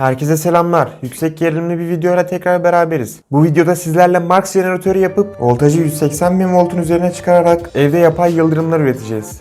Herkese selamlar. Yüksek gerilimli bir videoyla tekrar beraberiz. Bu videoda sizlerle Marx jeneratörü yapıp voltajı 180 bin voltun üzerine çıkararak evde yapay yıldırımlar üreteceğiz.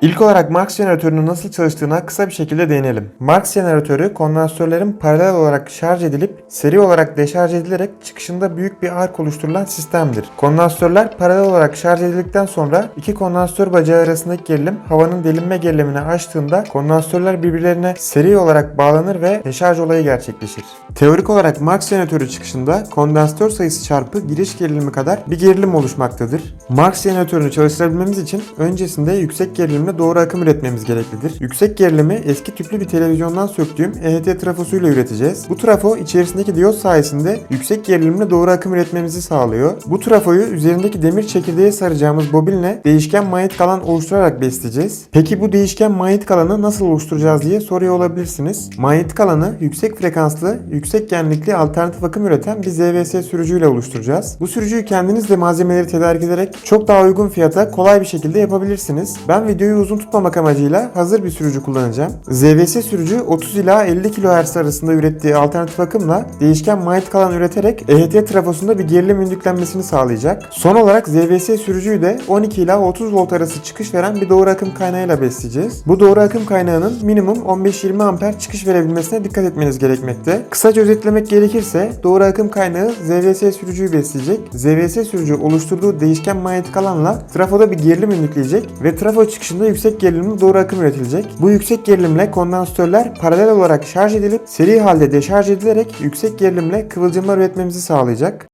İlk olarak Marx jeneratörünün nasıl çalıştığına kısa bir şekilde değinelim. Marx jeneratörü kondansatörlerin paralel olarak şarj edilip seri olarak deşarj edilerek çıkışında büyük bir ark oluşturulan sistemdir. Kondansatörler paralel olarak şarj edildikten sonra iki kondansatör bacağı arasındaki gerilim havanın delinme gerilimini aştığında kondansatörler birbirlerine seri olarak bağlanır ve deşarj olayı gerçekleşir. Teorik olarak Marx jeneratörü çıkışında kondansatör sayısı çarpı giriş gerilimi kadar bir gerilim oluşmaktadır. Marx jeneratörünü çalıştırabilmemiz için öncesinde yüksek gerilimle doğru akım üretmemiz gereklidir. Yüksek gerilimi eski tüplü bir televizyondan söktüğüm EHT trafosuyla üreteceğiz. Bu trafo içerisindeki diyot sayesinde yüksek gerilimle doğru akım üretmemizi sağlıyor. Bu trafoyu üzerindeki demir çekirdeğe saracağımız bobinle değişken manyetik alan oluşturarak besleyeceğiz. Peki bu değişken manyetik alanı nasıl oluşturacağız diye soruyor olabilirsiniz. Manyetik alanı yüksek frekanslı, yüksek genlikli alternatif akım üreten bir ZVS sürücüyle oluşturacağız. Bu sürücüyü kendiniz de malzemeleri tedarik ederek çok daha uygun fiyata kolay bir şekilde yapabilirsiniz. Ben videoyu uzun tutmamak amacıyla hazır bir sürücü kullanacağım. ZVS sürücü 30 ila 50 kHz arasında ürettiği alternatif akımla değişken manyetik alan üreterek EHT trafosunda bir gerilim ündüklenmesini sağlayacak. Son olarak ZVS sürücüyü de 12 ila 30 volt arası çıkış veren bir doğru akım kaynağıyla besleyeceğiz. Bu doğru akım kaynağının minimum 15-20 amper çıkış verebilmesine dikkat etmeniz gerekmekte. Kısaca özetlemek gerekirse doğru akım kaynağı ZVS sürücüyü besleyecek. ZVS sürücü oluşturduğu değişken manyetik alanla trafoda bir gerilim ünlükleyecek ve trafo çıkışında yüksek gerilimli doğru akım üretilecek. Bu yüksek gerilimle kondansatörler paralel olarak şarj edilip seri halde deşarj edilerek yüksek gerilimle kıvılcımlar üretmemizi sağlayacak.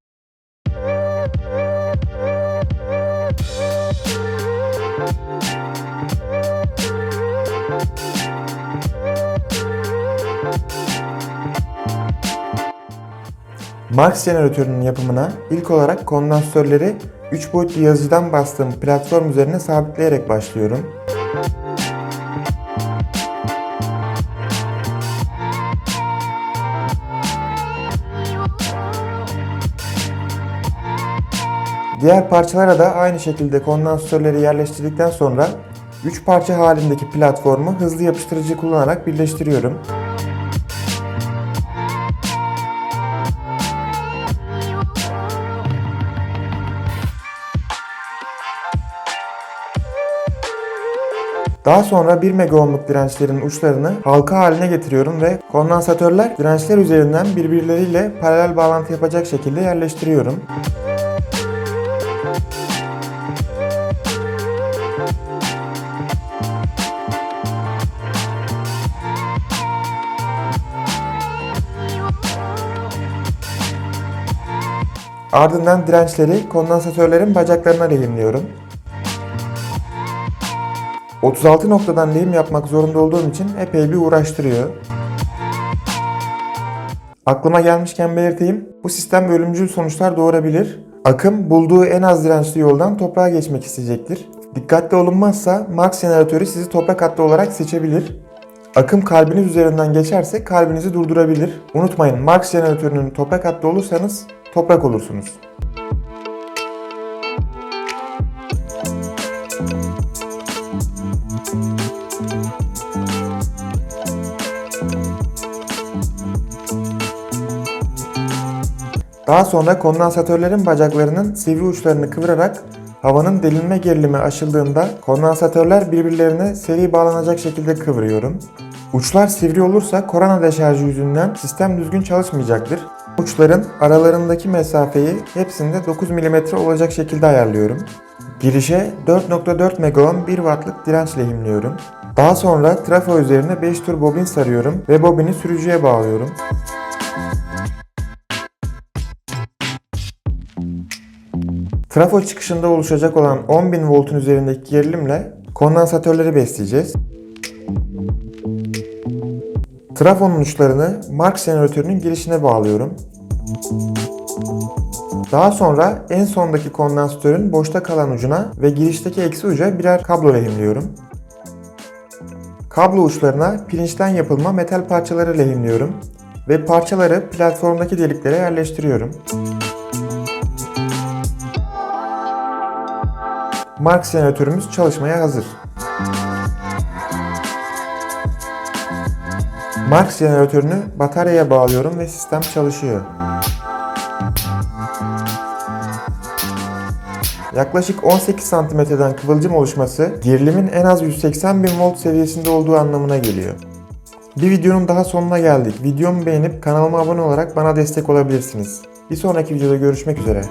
Marx jeneratörünün yapımına ilk olarak kondansatörleri 3 boyutlu yazıcıdan bastığım platform üzerine sabitleyerek başlıyorum. Diğer parçalara da aynı şekilde kondansatörleri yerleştirdikten sonra 3 parça halindeki platformu hızlı yapıştırıcı kullanarak birleştiriyorum. Daha sonra 1 mega ohmluk dirençlerin uçlarını halka haline getiriyorum ve kondansatörler dirençler üzerinden birbirleriyle paralel bağlantı yapacak şekilde yerleştiriyorum. Ardından dirençleri kondansatörlerin bacaklarına lehimliyorum. 36 noktadan lehim yapmak zorunda olduğum için epey bir uğraştırıyor. Aklıma gelmişken belirteyim, bu sistem ölümcül sonuçlar doğurabilir. Akım bulduğu en az dirençli yoldan toprağa geçmek isteyecektir. Dikkatli olunmazsa Marx jeneratörü sizi toprak hattı olarak seçebilir. Akım kalbiniz üzerinden geçerse kalbinizi durdurabilir. Unutmayın Marx jeneratörünün toprak hattı olursanız toprak olursunuz. Daha sonra kondansatörlerin bacaklarının sivri uçlarını kıvırarak havanın delinme gerilimi aşıldığında kondansatörler birbirlerine seri bağlanacak şekilde kıvırıyorum. Uçlar sivri olursa korona deşarjı yüzünden sistem düzgün çalışmayacaktır. Uçların aralarındaki mesafeyi hepsinde 9 mm olacak şekilde ayarlıyorum. Girişe 4.4 megaohm 1 wattlık direnç lehimliyorum. Daha sonra trafo üzerine 5 tur bobin sarıyorum ve bobini sürücüye bağlıyorum. Trafo çıkışında oluşacak olan 10.000 voltun üzerindeki gerilimle kondansatörleri besleyeceğiz. Trafonun uçlarını Marx jeneratörünün girişine bağlıyorum. Daha sonra en sondaki kondansatörün boşta kalan ucuna ve girişteki eksi uca birer kablo lehimliyorum. Kablo uçlarına pirinçten yapılma metal parçaları lehimliyorum ve parçaları platformdaki deliklere yerleştiriyorum. Marx jeneratörümüz çalışmaya hazır. Marx jeneratörünü bataryaya bağlıyorum ve sistem çalışıyor. Yaklaşık 18 santimetreden kıvılcım oluşması gerilimin en az 180 bin volt seviyesinde olduğu anlamına geliyor. Bir videonun daha sonuna geldik. Videomu beğenip kanalıma abone olarak bana destek olabilirsiniz. Bir sonraki videoda görüşmek üzere.